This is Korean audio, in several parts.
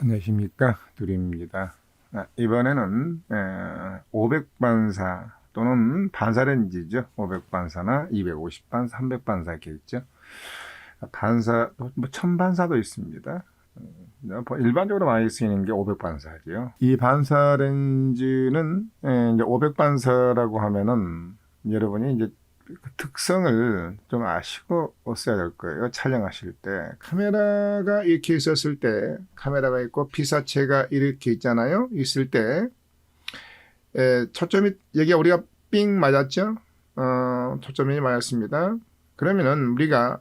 안녕하십니까 두림입니다. 아, 이번에는 500반사 또는 반사렌지죠. 500반사나 250반사, 300반사 이렇게 있죠. 반사 뭐 1000반사도 있습니다. 어, 일반적으로 많이 쓰이는 게 500반사죠. 이 반사 렌즈는 예, 이제 500반사라고 하면은 여러분이 이제 그 특성을 좀 아시고 써야 될 거예요. 촬영하실 때. 카메라가 이렇게 있었을 때, 카메라가 있고 피사체가 이렇게 있잖아요. 있을 때, 에, 초점이, 여기 우리가 삥 맞았죠? 어, 초점이 맞았습니다. 그러면은 우리가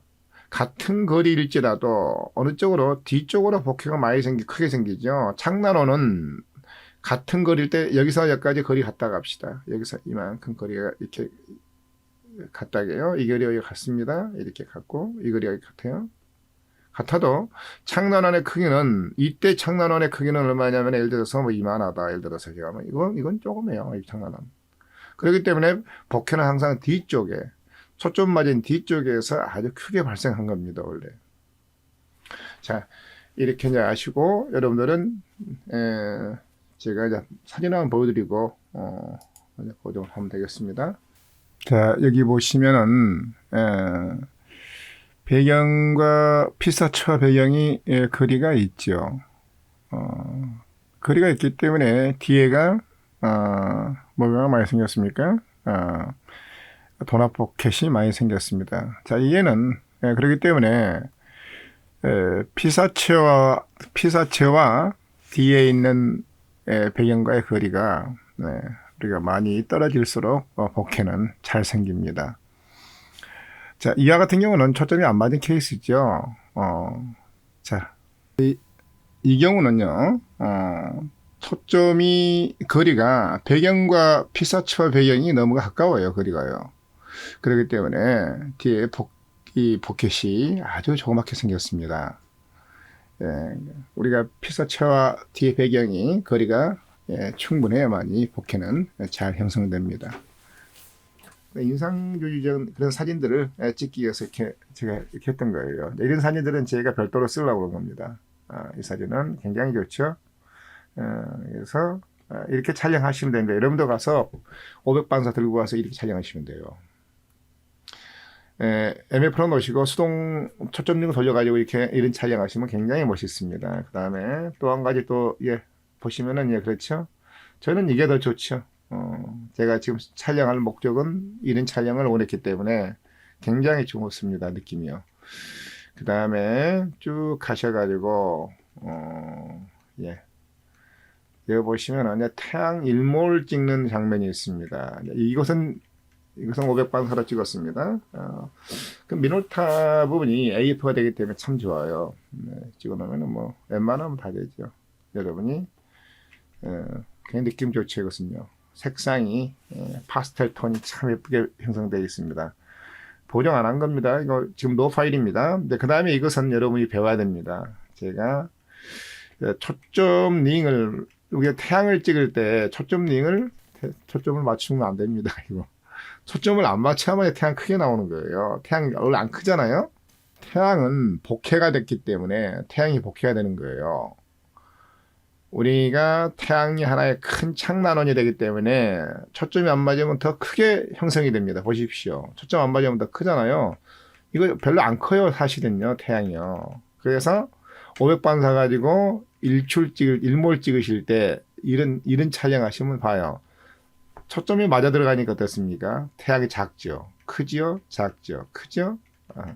같은 거리일지라도 어느 쪽으로 뒤쪽으로 복회가 많이 생기 크게 생기죠. 장난호는 같은 거리일 때 여기서 여기까지 거리 갔다 갑시다. 여기서 이만큼 거리가 이렇게 같다게요. 이 거리 여기 같습니다. 이렇게 같고 이 거리 여기 같아요. 같아도 창난원의 크기는 이때 창난원의 크기는 얼마냐면 예를 들어서 뭐 이만하다. 예를 들어서 제가 뭐 이건 이건 조금해요. 이 창난원. 그렇기 때문에 복회는 항상 뒤쪽에 초점 맞은 뒤쪽에서 아주 크게 발생한 겁니다. 원래. 자 이렇게 이제 아시고 여러분들은 에, 제가 이제 사진 한번 보여드리고 어, 이제 고정을 하면 되겠습니다. 자, 여기 보시면은, 에, 배경과 피사처 배경이 예, 거리가 있죠. 어, 거리가 있기 때문에 뒤에가, 어, 뭐가 많이 생겼습니까? 어, 도납 포켓이 많이 생겼습니다. 자, 얘는, 예, 그렇기 때문에, 에, 피사체와, 피사체와 뒤에 있는 에, 배경과의 거리가, 네, 우리가 많이 떨어질수록 어, 복회는 잘 생깁니다. 자, 이와 같은 경우는 초점이 안 맞은 케이스죠. 어, 자, 이, 이 경우는요, 어, 초점이 거리가 배경과 피사처 배경이 너무 가까워요, 거리가요. 그렇기 때문에 뒤에 복, 이 포켓이 아주 조그맣게 생겼습니다. 예, 우리가 피사처와 뒤에 배경이 거리가 예, 충분해야만이 복회는 잘 형성됩니다. 인상주의적 그런 사진들을 예, 찍기 위해서 이렇게 제가 이렇게 했던 거예요. 이런 사진들은 제가 별도로 쓰려고 그런 겁니다. 아, 이 사진은 굉장히 좋죠. 어, 그래서 아, 이렇게 촬영하시면 됩니다. 여러분도 가서 500반사 들고 가서 이렇게 촬영하시면 돼요. 에, MF로 놓으시고 수동 초점등 돌려가지고 이렇게 이런 촬영하시면 굉장히 멋있습니다. 그 다음에 또 한 가지 또, 예, 보시면은, 예, 그렇죠. 저는 이게 더 좋죠. 어, 제가 지금 촬영할 목적은 이런 촬영을 원했기 때문에 굉장히 좋습니다. 느낌이요. 그 다음에 쭉 가셔가지고, 어, 예. 여기 보시면 태양 일몰 찍는 장면이 있습니다. 이것은 이것은 500반사로 찍었습니다. 어, 그 미노타 부분이 AF가 되기 때문에 참 좋아요. 네, 찍어놓으면 뭐 웬만하면 다 되죠. 여러분이 어, 그냥 느낌 좋죠 이것은요. 색상이 예, 파스텔 톤이 참 예쁘게 형성되어 있습니다. 보정 안 한 겁니다. 이거 지금 노 파일입니다. 그 다음에 이것은 여러분이 배워야 됩니다. 제가 어, 초점 링을 우리가 태양을 찍을 때 초점 링을 초점을 맞추면 안 됩니다. 이거 초점을 안 맞춰야만 태양 크게 나오는 거예요. 태양이 원래 안 크잖아요. 태양은 복회가 됐기 때문에 태양이 복회가 되는 거예요. 우리가 태양이 하나의 큰 창난원이 되기 때문에 초점이 안 맞으면 더 크게 형성이 됩니다. 보십시오. 초점 안 맞으면 더 크잖아요. 이거 별로 안 커요, 사실은요, 태양이요. 그래서 500반 사 가지고 일출 찍을, 일몰 찍으실 때 이런, 이런 촬영하시면 봐요. 초점이 맞아 들어가니까 어떻습니까? 태양이 작죠? 크지요? 작죠? 크죠? 아,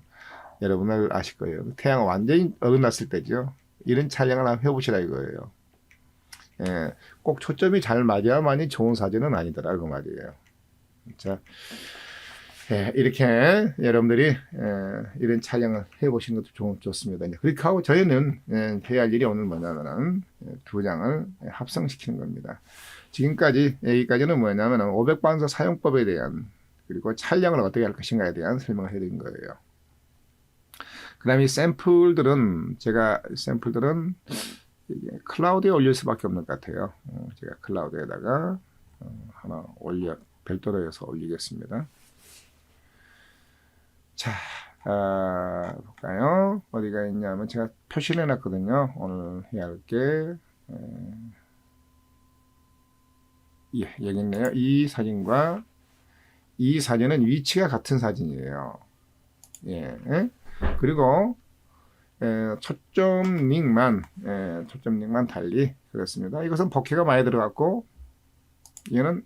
여러분들 아실 거예요. 태양 완전히 어긋났을 때죠. 이런 촬영을 한번 해보시라 이거예요. 예, 꼭 초점이 잘 맞아야만이 좋은 사진은 아니더라 그 말이에요. 자, 예, 이렇게 여러분들이 예, 이런 촬영을 해보시는 것도 좋, 좋습니다. 이제 그렇게 하고 저희는 예, 해야 할 일이 오늘 뭐냐면은 예, 두 장을 합성시키는 겁니다. 지금까지 여기까지는 뭐냐면 500반사 사용법에 대한 그리고 촬영을 어떻게 할 것인가에 대한 설명을 해드린 거예요. 그 다음에 이 샘플들은 제가 샘플들은 클라우드에 올릴 수밖에 없는 것 같아요. 어, 제가 클라우드에다가 어, 하나 올려 별도로 해서 올리겠습니다. 자, 아, 볼까요? 어디가 있냐면 제가 표시를 해놨거든요. 오늘 해야 할 게. 에, 예, 여기 있네요. 이 사진과 이 사진은 위치가 같은 사진이에요. 예. 그리고 에, 초점 링만 에, 초점 링만 달리 그렇습니다. 이것은 버케가 많이 들어갔고 얘는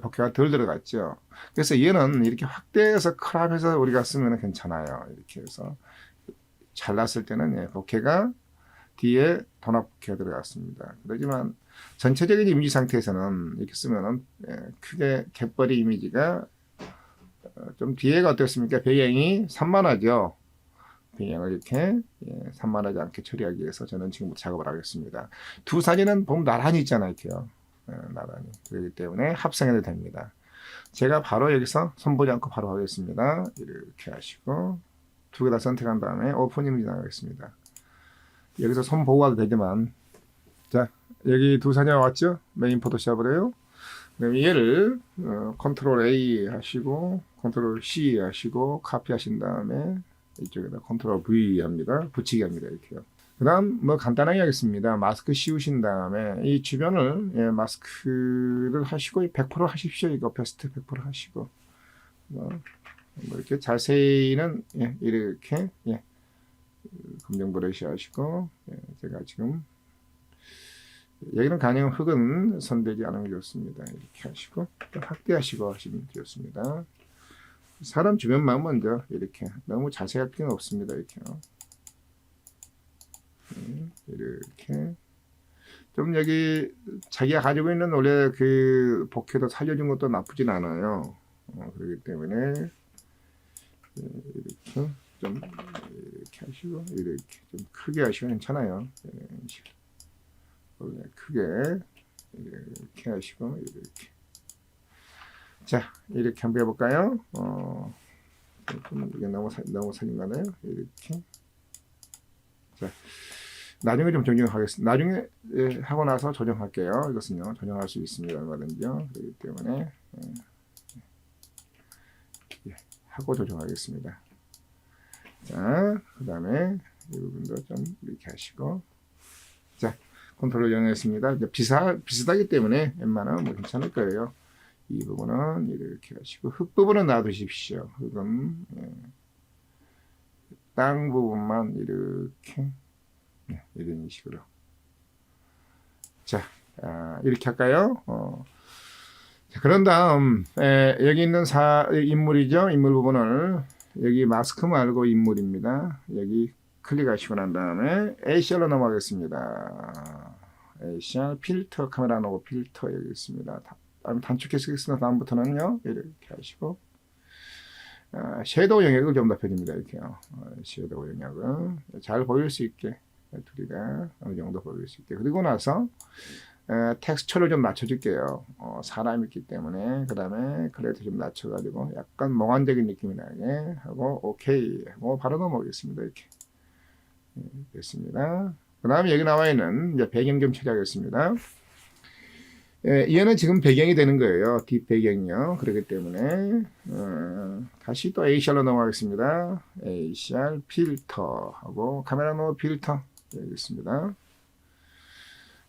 버케가 덜 들어갔죠. 그래서 얘는 이렇게 확대해서 크랍해서 우리가 쓰면 괜찮아요. 이렇게 해서 잘랐을 때는 예, 버케가 뒤에 도납 버케가 들어갔습니다. 그렇지만 전체적인 이미지 상태에서는 이렇게 쓰면은 예, 크게 갯벌이 이미지가 어, 좀 뒤에가 어떻습니까? 배경이 산만하죠. 배경을 이렇게 예, 산만하지 않게 처리하기 위해서 저는 지금부터 작업을 하겠습니다. 두 사진은 보면 나란히 있잖아요, 이렇게요. 예, 나란히. 그렇기 때문에 합성해도 됩니다. 제가 바로 여기서 손 보지 않고 바로 하겠습니다. 이렇게 하시고 두 개 다 선택한 다음에 오픈 이미지 나가겠습니다. 여기서 손 보고 와도 되지만 자 여기 두 사진 왔죠? 메인 포토샵을 해요. 그럼 얘를 어, 컨트롤 A 하시고 컨트롤 C 하시고 카피 하신 다음에 이쪽에다 컨트롤 V 합니다. 붙이기 합니다. 이렇게요. 그 다음 뭐 간단하게 하겠습니다. 마스크 씌우신 다음에 이 주변을 예, 마스크를 하시고 100% 하십시오. 이거 베스트 100% 하시고 뭐, 뭐 이렇게 자세히는 예, 이렇게 예, 검정 브러쉬 하시고 예, 제가 지금 여기는 가령 흙은 손대지 않으면 좋습니다. 이렇게 하시고 또 확대하시고 하시면 좋습니다. 사람 주변만 먼저 이렇게 너무 자세할 필요는 없습니다. 이렇게요. 네, 이렇게 좀 여기 자기가 가지고 있는 원래 그 복회도 살려준 것도 나쁘진 않아요. 어, 그렇기 때문에 네, 이렇게 좀 이렇게 하시고 이렇게 좀 크게 하시면 괜찮아요. 식으로. 원래 크게 이렇게 하시고 이렇게 자 이렇게 한번 해볼까요? 어, 좀 이게 너무 사, 너무 사진가나요? 이렇게 자 나중에 좀 조정하겠습니다. 나중에 예, 하고 나서 조정할게요. 이것은요 조정할 수 있습니다. 얼마든지요. 그렇기 때문에 예, 예, 하고 조정하겠습니다. 자, 그 다음에 이 부분도 좀 이렇게 하시고 자 컨트롤 영했습니다. 비슷하, 비슷하기 때문에 웬만하면 뭐 괜찮을 거예요. 이 부분은 이렇게 하시고 흙 부분은 놔두십시오. 흙은 예. 땅 부분만 이렇게 네, 이런 식으로 자 아, 이렇게 할까요? 어. 자, 그런 다음 에, 여기 있는 사 인물이죠. 인물 부분을 여기 마스크 말고 인물입니다. 여기 클릭하시고 난 다음에 ACR로 넘어가겠습니다. ACR 필터 카메라 놓고 필터 여기 있습니다. 단축해 쓰겠습니다. 다음부터는요 이렇게 하시고 아, 섀도우 영역을 좀 높여줍니다. 이렇게요. 어, 섀도우 영역을 잘 보일 수 있게 둘이가 어느 정도 보일 수 있게 그리고 나서 에, 텍스처를 좀 낮춰줄게요. 어, 사람이 있기 때문에 그 다음에 그래도 좀 낮춰가지고 약간 몽환적인 느낌이 나게 하고 오케이 하고 바로 넘어가겠습니다. 이렇게 네, 됐습니다. 그 다음에 여기 나와 있는 이제 배경 좀 처리하겠습니다. 예, 얘는 지금 배경이 되는 거예요. 뒷 배경이요. 그렇기 때문에 어, 다시 또 ACR로 넘어가겠습니다. ACR 필터 하고 카메라 노 필터 여기 있습니다.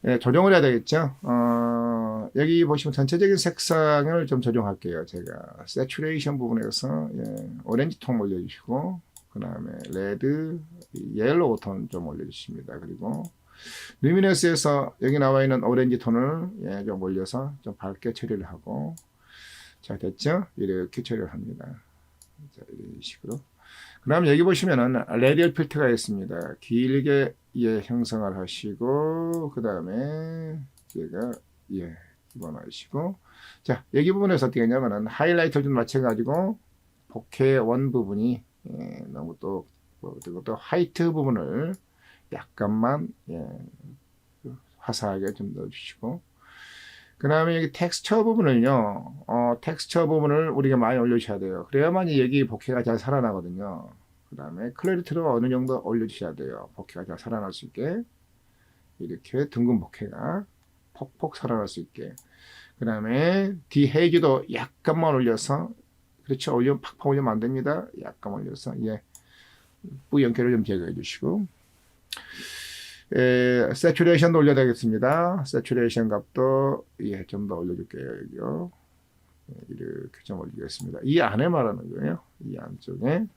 예, 조정을 해야 되겠죠. 어, 여기 보시면 전체적인 색상을 좀 조정할게요. 제가 세츄레이션 부분에서 예, 오렌지 톤 올려주시고 그 다음에 레드, 옐로우 톤 좀 올려주십니다. 그리고 루미너스에서 여기 나와 있는 오렌지 톤을 예, 좀 올려서 좀 밝게 처리를 하고 자 됐죠? 이렇게 처리를 합니다. 자, 이런 식으로. 그 다음 여기 보시면은 레디얼 필터가 있습니다. 길게 예, 형성을 하시고 그 다음에 제가 예 집어넣으시고 자 여기 부분에서 어떻게 하냐면은 하이라이터 좀 맞춰가지고 복회 원 부분이 예, 너무 또 뭐, 그리고 또 화이트 부분을 약간만 예, 화사하게 좀 넣어주시고. 그 다음에 여기 텍스처 부분을요 어, 텍스처 부분을 우리가 많이 올려주셔야 돼요. 그래야만 여기 복회가 잘 살아나거든요. 그 다음에 클래리티를 어느 정도 올려주셔야 돼요. 복회가 잘 살아날 수 있게. 이렇게 둥근 복회가 폭폭 살아날 수 있게. 그 다음에 디헤이즈도 약간만 올려서 그렇죠. 올려 팍팍 올리면 안 됩니다. 약간 올려서 예. 뿌연결을 좀 제거해 주시고 에, 세츄레이션도 올려야 되겠습니다. 세츄레이션 값도 예, 좀 더 올려줄게요. 여기요. 예, 이렇게 좀 올리겠습니다. 이 안에 말하는 거예요. 이 안쪽에. 예.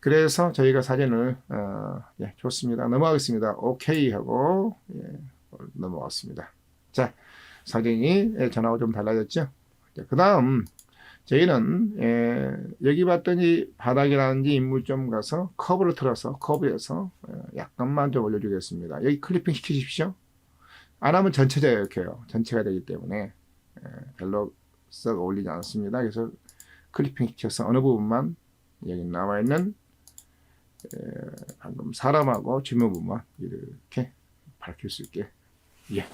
그래서 저희가 사진을 어, 예, 좋습니다. 넘어가겠습니다. 오케이 하고 예, 넘어왔습니다. 자, 사진이 예, 전하고 좀 달라졌죠. 그 다음 저희는 예, 여기 봤더니 바닥이라든지 인물 좀 가서 커브를 틀어서 커브에서 예, 약간만 좀 올려주겠습니다. 여기 클리핑 시키십시오. 안 하면 전체가 이렇게 해요. 전체가 되기 때문에 예, 별로 썩 어울리지 않습니다. 그래서 클리핑 시켜서 어느 부분만 여기 나와 있는 예, 방금 사람하고 부분만 이렇게 밝힐 수 있게 예.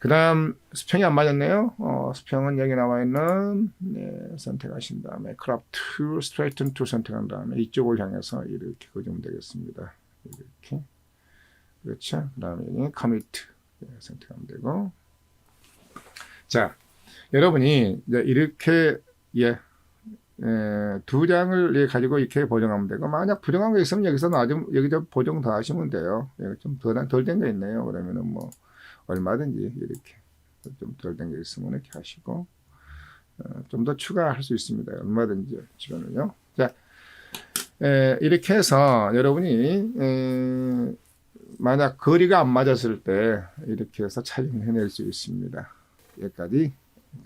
그 다음 수평이 안 맞았네요. 어, 수평은 여기 나와 있는 네, 선택하신 다음에 크롭 to straighten 선택한 다음에 이쪽을 향해서 이렇게 그리면 되겠습니다. 이렇게 그렇죠. 그 다음에 여기 commit 예, 선택하면 되고 자 여러분이 이제 이렇게 예, 예, 두 장을 예, 가지고 이렇게 보정하면 되고 만약 부정한 거 있으면 여기서 놔좀 여기서 보정 더 하시면 돼요. 예, 좀덜덜된 거 있네요. 그러면은 뭐 얼마든지 이렇게 좀덜된게 있으면 이렇게 하시고 어, 좀더 추가할 수 있습니다. 얼마든지 주변을요. 자 에, 이렇게 해서 여러분이 에, 만약 거리가 안 맞았을 때 이렇게 해서 촬영해낼 수 있습니다. 여기까지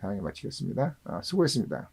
강의 마치겠습니다. 아, 수고했습니다.